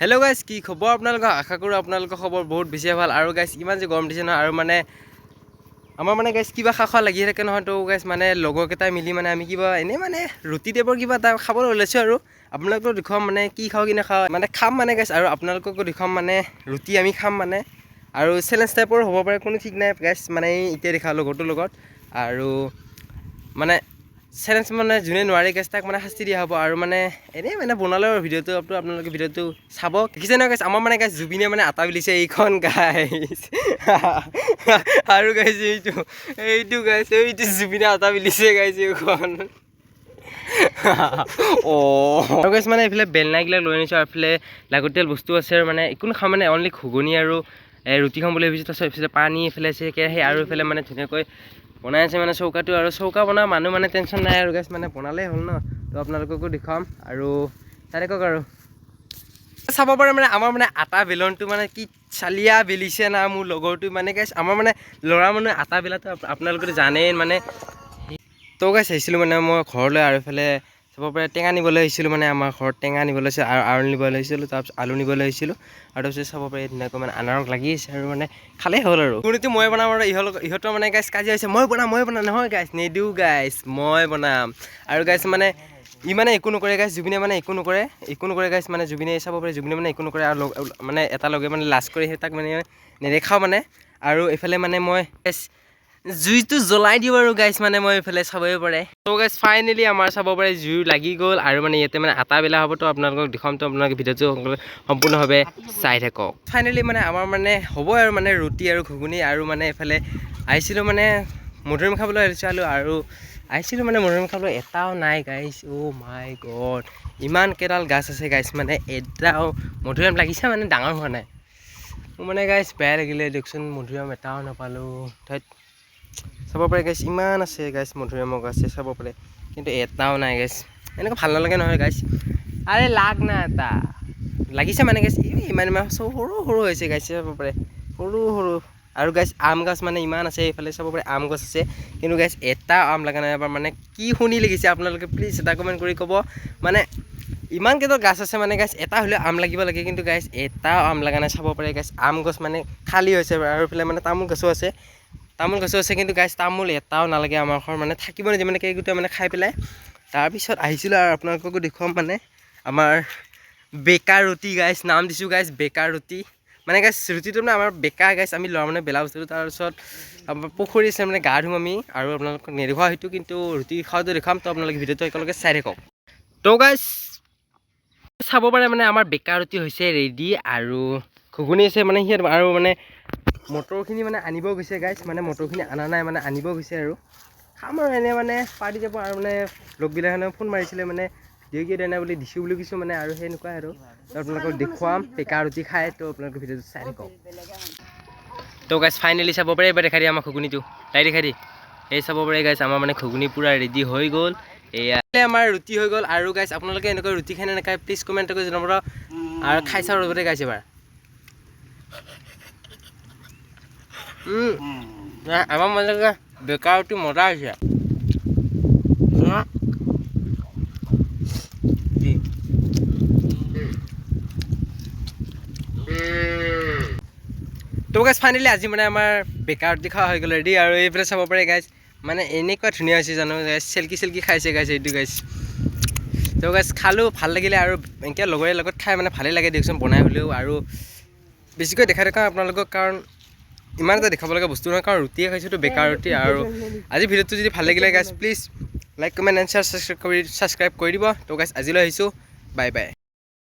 Hello' guys কি খবৰ আপোনালোকৰ? আশা কৰোঁ আপোনালোকৰ খবৰ বহুত বেছিয়ে ভাল। আৰু গাইজ ইমান যে গৰম দিছে নহয় আৰু মানে আমাৰ মানে গাইজ কিবা খা খোৱা লাগি থাকে নহয় তো গাইজ মানে লগৰকেইটাই মিলি মানে আমি কিবা এনেই মানে ৰুটি টাইপৰ কিবা এটা খাবলৈ ওলাইছোঁ আৰু। আপোনালোকক দেখুৱাম মানে কি খাওঁ কি নাখাওঁ মানে খাম মানে গাইজ আৰু আপোনালোককো দেখুৱাম মানে ৰুটি আমি খাম মানে। আৰু চেলেঞ্জ টাইপৰ হ'ব পাৰে কোনো ঠিক নাই গাইজ মানে এতিয়া দেখা লগৰটোৰ লগত। আৰু মানে চেলেঞ্জ মানে যোনে নোৱাৰে গেছ তাক মানে শাস্তি দিয়া হ'ব। আৰু মানে এনেই মানে বনালে আৰু ভিডিঅ'টো আপোনালোকে ভিডিঅ'টো চাব। দেখিছে নহয় গাইছ আমাৰ মানে গাইছ জুবিনে মানে আটা বিলিছে এইখন গাইছ আৰু গাইছ এইটো এইটো গাইছ এইটো জুবিনে আটা বিলিছে গাইছ এইখন। আৰু গাইছ মানে এইফালে বেলনাইগিলাক লৈ আনিছোঁ, আৰু এইফালে লাগতিয়াল বস্তু আছে আৰু মানে একো নাখাওঁ মানে অনলি ঘুগুনি আৰু ৰুটি খাম বুলি ভাবিছোঁ, তাৰপিছত এইফালে পানী, এইফালে আছে কেৰাহী আৰু এইফালে মানে ধুনীয়াকৈ বনাই আছে মানে চৌকাটো আৰু চৌকা বনোৱা মানুহ মানে টেনশ্যন নাই আৰু গেছ মানে বনালেই হ'ল ন। তো আপোনালোককো দেখুৱাম আৰু তাৰে কওক আৰু। চাব পাৰে মানে আমাৰ মানে আটা বেলনটো মানে কি চালিয়া বেলিছে না মোৰ লগৰটো মানে গেছ আমাৰ মানে ল'ৰা মানুহে আটা বেলাটো আপ- আপোনালোকেতো জানেই মানে। তো গাইছ আহিছিলোঁ মানে মই ঘৰলৈ আৰু এইফালে চাব পাৰে টেঙা নিবলৈ আহিছিলোঁ মানে আমাৰ ঘৰত টেঙা নিবলৈ আহিছিলোঁ আৰু আলু নিবলৈ আহিছিলোঁ, তাৰপিছত আলু নিবলৈ আহিছিলোঁ, আৰু তাৰপিছত চাব পাৰে ধুনীয়াকৈ মানে আনাৰস লাগি আছে আৰু মানে খালেই হ'ল আৰু। কোনোটো মই বনাম আৰু ইহঁত ইহঁতৰ মানে গাইছ কাজিয়া হৈছে, মই বনাম মই বনাম নহয় গাইছ নিদিওঁ গাইছ মই বনাম। আৰু গাইছ মানে ই মানে একো নকৰে গাইছ জুবিনে মানে একো নকৰে একো নকৰে গাইছ মানে জুবিনে চাব পাৰে, জুবিনে মানে একো নকৰে আৰু মানে এটা লগে মানে লাজ কৰি সেই তাক মানে নেদেখাওঁ মানে। আৰু এইফালে মানে মই গাইছ জুইটো জ্বলাই দিওঁ আৰু গাইছ মানে মই এইফালে চাবই পাৰে। ত' গাইছ ফাইনেলি আমাৰ চাব পাৰে জুই লাগি গ'ল আৰু মানে ইয়াতে মানে আটা বেলা হ'ব তো আপোনালোকক দেখুৱাম তো আপোনালোকে ভিডিঅ'টো সম্পূৰ্ণভাৱে চাই থাকক। ফাইনেলি মানে আমাৰ মানে হ'ব আৰু মানে ৰুটি আৰু ঘুগুনি আৰু মানে এইফালে আহিছিলোঁ মানে মধুৰিআম খাবলৈ আহিছিলোঁ আৰু আহিছিলোঁ মানে মধুৰিআম খাবলৈ এটাও নাই গাইছ অ' মাই গড ইমান কেইডাল গাছ আছে গাইছ মানে এটাও মধুৰিআম লাগিছে মানে ডাঙৰ হোৱা নাই। মোৰ মানে গাইছ বেয়া লাগিলে দিয়কচোন মধুৰিআম এটাও নাপালোঁ। ধেৎ চাব পাৰে গাইছ ইমান আছে গাইছ মধুৰিআমৰ গছ আছে চাব পাৰে কিন্তু এটাও নাই গাইছ এনেকুৱা ভালো নালাগে নহয় গাইছ আৰে লাগ না এটা। লাগিছে মানে গাইছ ইমান ইমান সৰু সৰু হৈছে গাইছ চাব পাৰে সৰু সৰু। আৰু গাইছ আম গছ মানে ইমান আছে, এইফালে চাব পাৰে আম গছ আছে। কিন্তু গাইছ এটা আম লগা নাই, এবাৰ মানে কি শুনি লাগিছে আপোনালোকে প্লিজ এটা কমেণ্ট কৰি ক'ব। মানে ইমান কেইটা গাছ আছে মানে গাছ এটা হ'লেও আম লাগিব লাগে। কিন্তু গাছ এটাও আম লগা নাই চাব পাৰে গাছ আম গছ মানে খালী হৈছে আৰু এইফালে মানে তামোল গছো আছে। তামোল গছো আছে, কিন্তু গাছ তামোল এটাও নালাগে আমাৰ ঘৰ মানে থাকিব নিদিয়ে মানে কেইগোটা মানে খাই পেলাই। তাৰপিছত আহিছিলোঁ আৰু আপোনালোককো দেখুৱাম মানে আমাৰ বেকাৰ ৰুটি গাইছ নাম দিছোঁ গাইছ বেকাৰ ৰুটি। মানে গাইছ ৰুটিটো মানে আমাৰ বেকাৰ গাইছ আমি ল'ৰা মানে বেলা বস্তুটো তাৰপিছত পুখুৰী আছে মানে গা ধুম আমি, আৰু আপোনালোকক নেদেখুৱা হয়তো কিন্তু ৰুটি খাওঁতে দেখুৱাম তো আপোনালোকে ভিডিঅ'টো একেলগে চাই থাকক। তো গাইছ চাব পাৰে মানে আমাৰ বেকাৰ ৰুটি হৈছে ৰেডি আৰু ঘুগুনি আছে মানে সিহঁত আৰু মানে মটৰখিনি মানে আনিব গৈছে গাইছ মানে মটৰখিনি অনা নাই মানে আনিব গৈছে আৰু। খাম আৰু এনে মানে পাৰ্টি যাব আৰু মানে লগবিলাকে ফোন মাৰিছিলে মানে ভিডিঅ' কি বুলি দিছোঁ বুলি কৈছোঁ মানে আৰু সেনেকুৱাই আৰু। আপোনালোকক দেখুৱাম বেকাৰ ৰুটি খাই তো আপোনালোকে ভিডিঅ'টো চাই থাকক। তো গাইছ ফাইনেলি চাব পাৰে, এইবাৰ দেখাই দিয়ে আমাৰ ঘুগুনিটো। তাই দেখাই দি। এই চাব পাৰে গাইছ আমাৰ মানে ঘুগুনি পূৰা ৰেডি হৈ গ'ল। এয়া আমাৰ ৰুটি হৈ গ'ল। আৰু গাইছ আপোনালোকে এনেকৈ ৰুটি খাই নাখায় প্লিজ কমেণ্ট কৰি জনাব আৰু খাই চাওঁ ৰ'বতে গাইছ এবাৰ। নাই, আমাৰ মানে কি, বেকাৰ মজা হৈছে উম। কি? তো গাইজ ফাইনেলি আজি মানে আমাৰ বেকাৰ ৰুটি খোৱা হৈ গ'ল ৰেডি আৰু এইফালে চাব পাৰে গাইজ মানে এনেকুৱা ধুনীয়া হৈছে জানো গাইজ চেলকি চেলকি খাইছে গাইজ এইটো গাইজ তো গাইজ খালোঁ ভালো লাগিলে আৰু এনেকৈ লগৰে লগত খাই মানে ভালেই লাগে দিয়কচোন বনাই হ'লেও আৰু বেছিকৈ দেখাই দেখাওঁ আপোনালোকক কাৰণ ইমান এটা দেখাব লগা বস্তু নহয় কাৰণ ৰুটিয়ে খাইছোঁতো বেকাৰ ৰুটি আৰু আজি ভিডিঅ'টো যদি ভালো লাগিলে guys please like comment and share subscribe কৰি ছাবস্ক্ৰাইব কৰি দিব। তো গাইজ আজিলৈ আহিছোঁ। Bye bye.